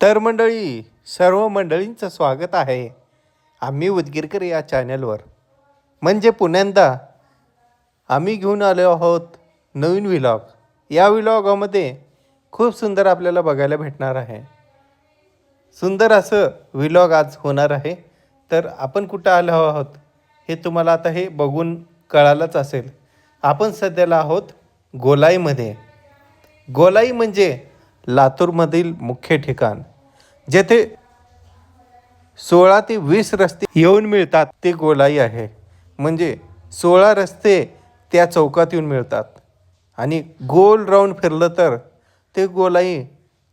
तर मंडळी सर्व मंडळींचं स्वागत आहे आम्ही उदगीरकर या चॅनलवर. म्हणजे पुण्यांदा आम्ही घेऊन आलो आहोत नवीन विलॉग. या विलॉगामध्ये खूप सुंदर आपल्याला बघायला भेटणार आहे. सुंदर असं विलॉग आज होणार आहे. तर आपण कुठं आलो आहोत हे तुम्हाला आता हे बघून कळालंच असेल. आपण सध्याला आहोत गोलाईमध्ये गोलाई म्हणजे लातूरमधील मुख्य ठिकाण जेथे सोळा ते वीस रस्ते येऊन मिळतात ते गोलाई आहे. म्हणजे सोळा रस्ते त्या चौकात येऊन मिळतात. आणि गोल राऊंड फिरलं तर ते गोलाई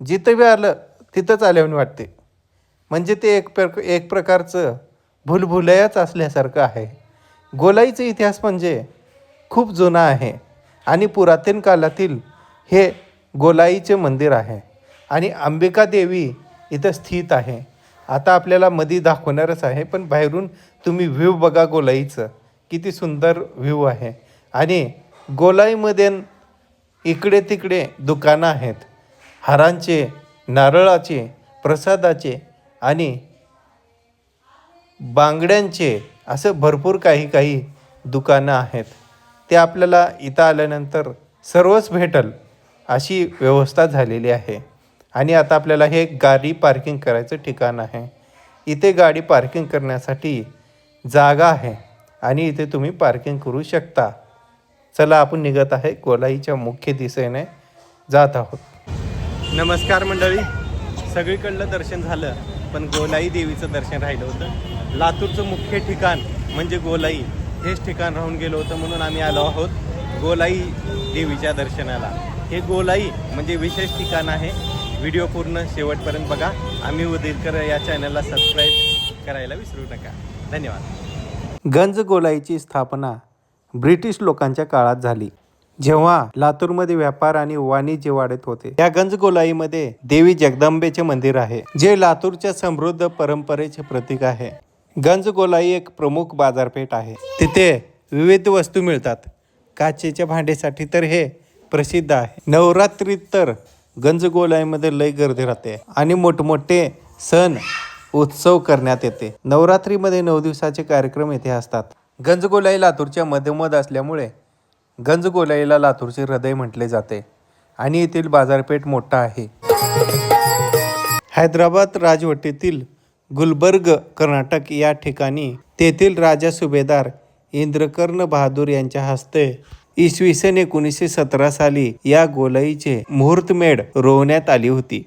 जिथं बी आलं तिथंच आल्याहून वाटते. म्हणजे ते एक प्रक एक प्रकारचं भुलभुलयाच असल्यासारखं आहे. गोलाईचा इतिहास म्हणजे खूप जुना आहे. आणि पुरातन काळातील हे गोलाईचे मंदिर आहे. आणि अंबिका देवी इथं स्थित आहे. आता आपल्याला मधी दाखवणारच आहे पण बाहेरून तुम्ही व्ह्यू बघा गोलाईचं. किती सुंदर व्ह्यू आहे. आणि गोलाईमध्ये इकडे तिकडे दुकानं आहेत. हारांचे नारळाचे प्रसादाचे आणि बांगड्यांचे असं भरपूर काही काही दुकानं आहेत. ते आपल्याला इथं आल्यानंतर सर्वच भेटल. अशी व्यवस्था झालेली आहे. आणि आता आपल्याला हे गाडी पार्किंग करायचं ठिकाण आहे. इथे गाडी पार्किंग करण्यासाठी जागा आहे आणि इथे तुम्ही पार्किंग करू शकता. चला आपण निघत आहे गोलाईच्या मुख्य दिशेने जात आहोत. नमस्कार मंडळी. सगळीकडलं दर्शन झालं पण गोलाई देवीचं दर्शन राहिलं होतं. लातूरचं मुख्य ठिकाण म्हणजे गोलाई. हेच ठिकाण राहून गेलो होतं म्हणून आम्ही आलो आहोत गोलाई देवीच्या दर्शनाला. हे गोलाई म्हणजे विशेष ठिकाण आहे. व्हिडिओ पूर्ण शेवटपर्यंत बघा. आम्ही उदिरकर या चॅनलला सबस्क्राईब करायला विसरू नका. धन्यवाद. गंज गोलाईची स्थापना ब्रिटिश लोकांच्या काळात झाली. जेव्हा लातूरमध्ये व्यापार आणि वाणिज्य वाढत होते या गंजगोलाईमध्ये देवी जगदंबेचे मंदिर आहे जे लातूरच्या समृद्ध परंपरेचे प्रतीक आहे. गंजगोलाई एक प्रमुख बाजारपेठ आहे. तिथे विविध वस्तू मिळतात. काचेच्या भांडेसाठी तर हे प्रसिद्ध आहे. नवरात्रीत तर गंजगोलाईमध्ये लय गर्दी राहते आणि मोठमोठे सण उत्सव करण्यात येते. नवरात्रीमध्ये नऊ दिवसाचे कार्यक्रम येथे असतात. गंजगोलाई लातूरच्या मधोमध असल्यामुळे गंजगोलाईला लातूरचे हृदय म्हटले जाते आणि येथील बाजारपेठ मोठा आहे. हैदराबाद राजवटीतील गुलबर्ग कर्नाटक या ठिकाणी तेथील राजा सुभेदार इंद्रकर्ण बहादूर यांच्या हस्ते इसवी सन एकोणीसशे सतरा साली या गोलाईचे मुहूर्तमेढ रोवण्यात आली होती.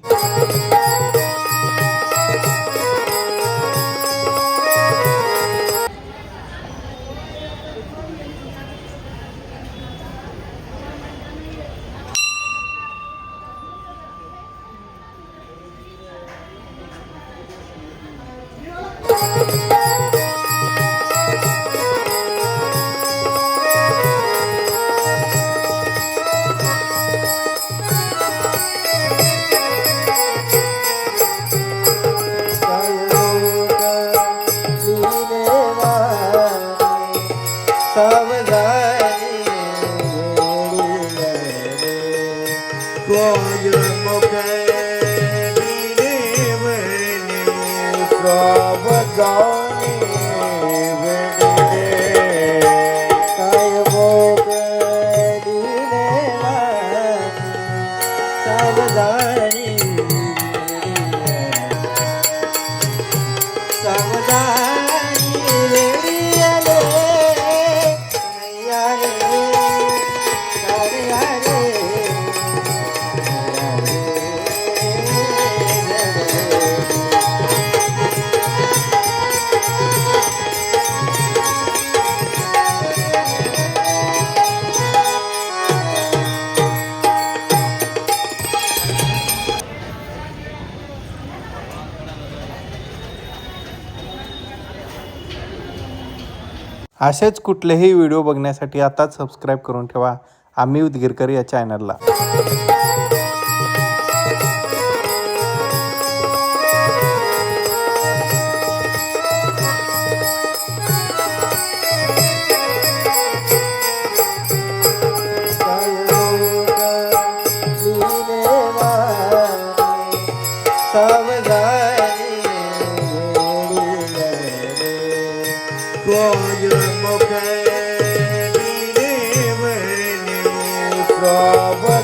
ગાઉની असेच कुठलेही व्हिडिओ बघण्यासाठी आताच सबस्क्राईब करून ठेवा. आम्ही उदगीरकर या चॅनलला cô dương một cây đi về nhiều có vất